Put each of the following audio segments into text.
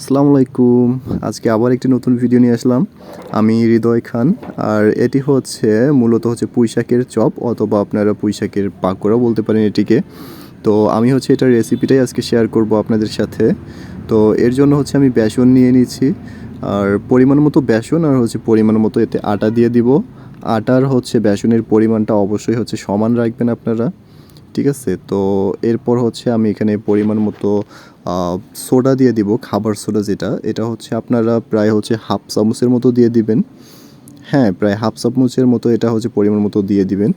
আসসালামু আলাইকুম। আজকে আবার একটি নতুন ভিডিও নিয়ে আসলাম। আমি হৃদয় খান, আর এটি হচ্ছে মূলত হচ্ছে পুঁইশাকের চপ অথবা আপনারা পুঁইশাকের পাকোড়া বলতে পারেন এটিকে। তো আমি হচ্ছে এটার রেসিপিটাই আজকে শেয়ার করব আপনাদের সাথে। তো এর জন্য হচ্ছে আমি বেসন নিয়ে নিয়েছি আর পরিমাণ মতো বেসন আর হচ্ছে পরিমাণ মতো এতে আটা দিয়ে দিব। আটার হচ্ছে বেসনের পরিমাণটা অবশ্যই হচ্ছে সমান রাখবেন আপনারা। ঠিক আছে? তো এরপর হচ্ছে আমি এখানে পরিমাণ মতো সোডা দিয়ে দিব, খাবার সোডা যেটা। এটা হচ্ছে আপনারা প্রায় হচ্ছে হাফ চামচের মতো দিয়ে দিবেন। হ্যাঁ প্রায় হাফ চামচের মতো এটা হচ্ছে পরিমাণ মতো দিয়ে দিবেন।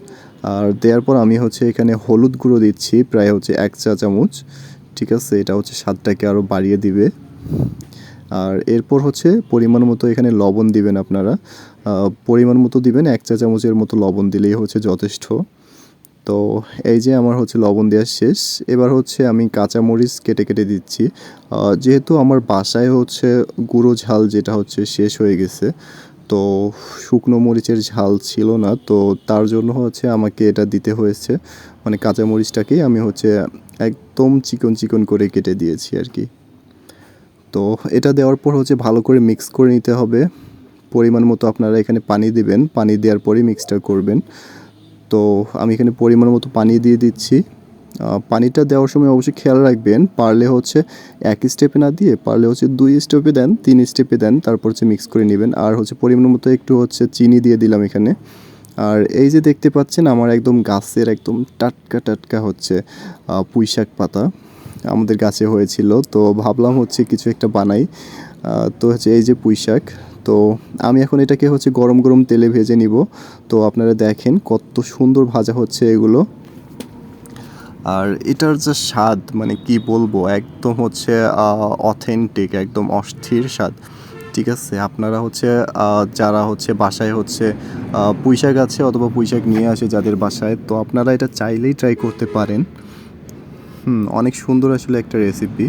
আর দেওয়ার পর আমি হচ্ছে এখানে হলুদ গুঁড়ো দিচ্ছি, প্রায় হচ্ছে এক চা চামচ। ঠিক আছে? এটা হচ্ছে স্বাদটাকে আরও বাড়িয়ে দিবে। আর এরপর হচ্ছে পরিমাণ মতো এখানে লবণ দিবেন আপনারা। পরিমাণ মতো দিবেন, এক চা চামচের মতো লবণ দিলেই হচ্ছে যথেষ্ট। তো এই যে আমার হচ্ছে লবণ দেওয়া শেষ। এবার হচ্ছে আমি কাঁচামরিচ কেটে কেটে দিচ্ছি। যেহেতু আমার বাসায় হচ্ছে গুঁড়ো ঝাল যেটা হচ্ছে শেষ হয়ে গেছে, তো শুকনো মরিচের ঝাল ছিল না, তো তার জন্য হচ্ছে আমাকে এটা দিতে হয়েছে। মানে কাঁচামরিচটাকেই আমি হচ্ছে একদম চিকন চিকন করে কেটে দিয়েছি আর কি। তো এটা দেওয়ার পর হচ্ছে ভালো করে মিক্স করে নিতে হবে। পরিমাণ মতো আপনারা এখানে পানি দিবেন, পানি দেওয়ার পরেই মিক্সটা করবেন। তো আমি এখানে পরিমাণ মতো পানি দিয়ে দিচ্ছি। পানিটা দেওয়ার সময় অবশ্যই খেয়াল রাখবেন পারলে হচ্ছে এক স্টেপে না দিয়ে পারলে হচ্ছে দুই স্টেপে দেন তিন স্টেপে দেন তারপর হচ্ছে মিক্স করে নেবেন। আর হচ্ছে পরিমাণ মতো একটু হচ্ছে চিনি দিয়ে দিলাম এখানে। আর এই যে দেখতে পাচ্ছেন আমার একদম গাছের একদম টাটকা টাটকা হচ্ছে আহ, পুঁই শাক পাতা আমাদের গাছে হয়েছিল। তো ভাবলাম হচ্ছে কিছু একটা বানাই। তো হচ্ছে এই যে পুঁই শাক, তো আমি এখন এটাকে হচ্ছে গরম গরম তেলে ভেজে নিব। তো আপনারা দেখেন কত সুন্দর ভাজা হচ্ছে এগুলো। আর এটার যে স্বাদ মানে কি বলব, একদম হচ্ছে অথেন্টিক একদম অস্থির স্বাদ। ঠিক আছে? আপনারা হচ্ছে যারা হচ্ছে বাসায় হচ্ছে পুঁইশাক আছে অথবা পুঁইশাক নিয়ে আসে যাদের বাসায়, তো আপনারা এটা চাইলেই ট্রাই করতে পারেন। হুম, অনেক সুন্দর আসলে একটা রেসিপি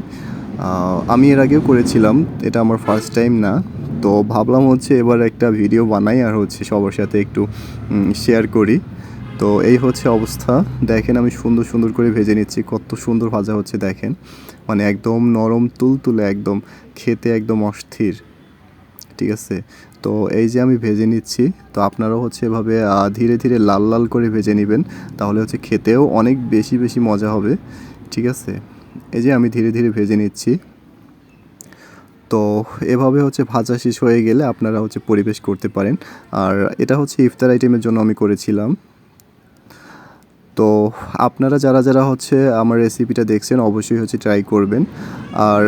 আমি এর আগেও করেছিলাম, এটা আমার ফার্স্ট টাইম না। তো ভাবলাম হচ্ছে এবার একটা ভিডিও বানাই আর হচ্ছে সবার সাথে একটু শেয়ার করি। তো এই হচ্ছে অবস্থা। দেখেন আমি সুন্দর সুন্দর করে ভেজে নিচ্ছি, কত সুন্দর ভাজা হচ্ছে দেখেন। মানে একদম নরম, তুলতুলে একদম, খেতে একদম অস্থির। ঠিক আছে? তো এই যে আমি ভেজে নিচ্ছি, তো আপনারাও হচ্ছে এভাবে ধীরে ধীরে লাল লাল করে ভেজে নেবেন, তাহলে হচ্ছে খেতেও অনেক বেশি বেশি মজা হবে। ঠিক আছে? এই যে আমি ধীরে ধীরে ভেজে নিচ্ছি। তো এভাবে হচ্ছে ভাজা শেষ হয়ে গেলে আপনারা হচ্ছে পরিবেশ করতে পারেন। আর এটা হচ্ছে ইফতার আইটেমের জন্য আমি করেছিলাম। তো আপনারা যারা যারা হচ্ছে আমার রেসিপিটা দেখছেন, অবশ্যই হচ্ছে ট্রাই করবেন। আর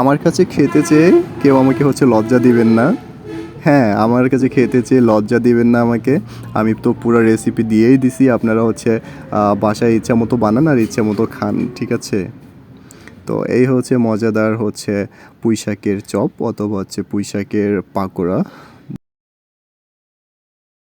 আমার কাছে খেতে চেয়ে কেউ আমাকে হচ্ছে লজ্জা দিবেন না। হ্যাঁ আমার কাছে খেতে চেয়ে লজ্জা দিবেন না আমাকে। আমি তো পুরো রেসিপি দিয়েই দিছি। আপনারা হচ্ছে বাসায় ইচ্ছা মতো বানান আর ইচ্ছা মতো খান, ঠিক আছে? তো এই হচ্ছে মজাদার হচ্ছে পুঁইশাকের চপ অথবা হচ্ছে পুঁইশাকের পাকোড়া।